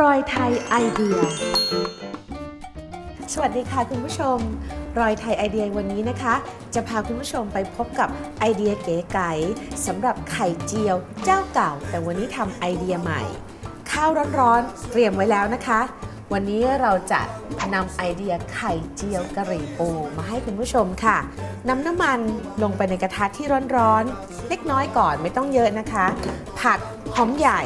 รอยไทยไอเดีย สวัสดีค่ะคุณผู้ชม รอยไทยไอเดียวันนี้นะคะ จะพาคุณผู้ชมไปพบกับไอเดียเก๋ไก๋สำหรับไข่เจียวเจ้าเก่า แต่วันนี้ทำไอเดียใหม่ ข้าวร้อนๆเตรียมไว้แล้วนะคะ วันนี้เราจะนำไอเดียไข่เจียวกะหรี่ปูมาให้คุณผู้ชมค่ะนำน้ำมันลงไปในกระทะที่ร้อนๆเล็กน้อยก่อนไม่ต้องเยอะนะคะ ผัดหอมใหญ่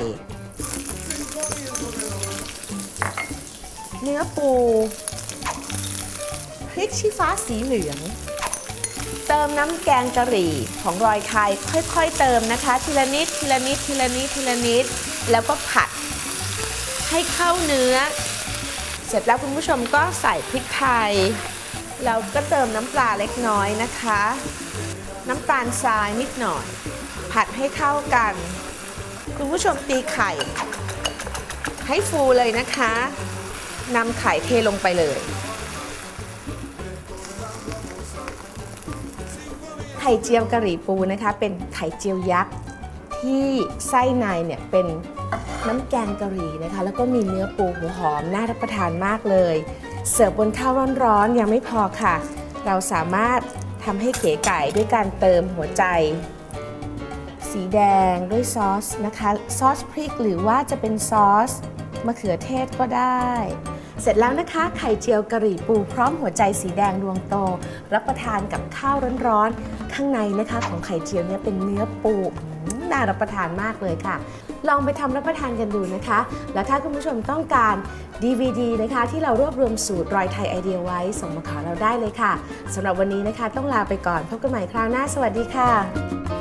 เนื้อปู พริกชี้ฟ้าสีเหลือง เติมน้ำแกงกะหรี่ของรอยไทยค่อยๆ เติมนะคะ ทีละนิดทีละนิดทีละนิดทีละนิด แล้วก็ผัดให้เข้าเนื้อ เสร็จแล้วคุณผู้ชมก็ใส่พริกไทยแล้วก็เติมน้ำปลาเล็กน้อยนะคะ น้ำตาลทรายนิดหน่อย ผัดให้เข้ากัน คุณผู้ชมตีไข่ ให้ฟูเลยนะคะ นำไข่เทลงไปเลยไข่เจียวกะหรี่ปูนะคะ เป็นไข่เจียวยักษ์ที่ไส้ในเนี่ยเป็นน้ำแกงกะหรี่นะคะ แล้วก็มีเนื้อปูหัวหอมน่ารับประทานมากเลย เสิร์ฟบนข้าวร้อนๆยังไม่พอค่ะ เราสามารถทำให้เก๋ไก่ด้วยการเติมหัวใจ สีแดงด้วยซอสนะคะ ซอสพริกหรือว่าจะเป็นซอสมะเขือเทศก็ได้ เสร็จแล้วนะคะ ไข่เจียวกะหรี่ปูพร้อมหัวใจสีแดงดวงโต รับประทานกับข้าวร้อนๆ ข้างในนะคะของไข่เจียวเนี่ยเป็นเนื้อปูน่ารับประทานมากเลยค่ะ ลองไปทำรับประทานกันดูนะคะ แล้วถ้าคุณผู้ชมต้องการ DVD นะคะ ที่เรารวบรวมสูตรรอยไทยไอเดียไว้ ส่งมาขอเราได้เลยค่ะสำหรับวันนี้นะคะ ต้องลาไปก่อนพบกันใหม่คราวหน้า สวัสดีค่ะ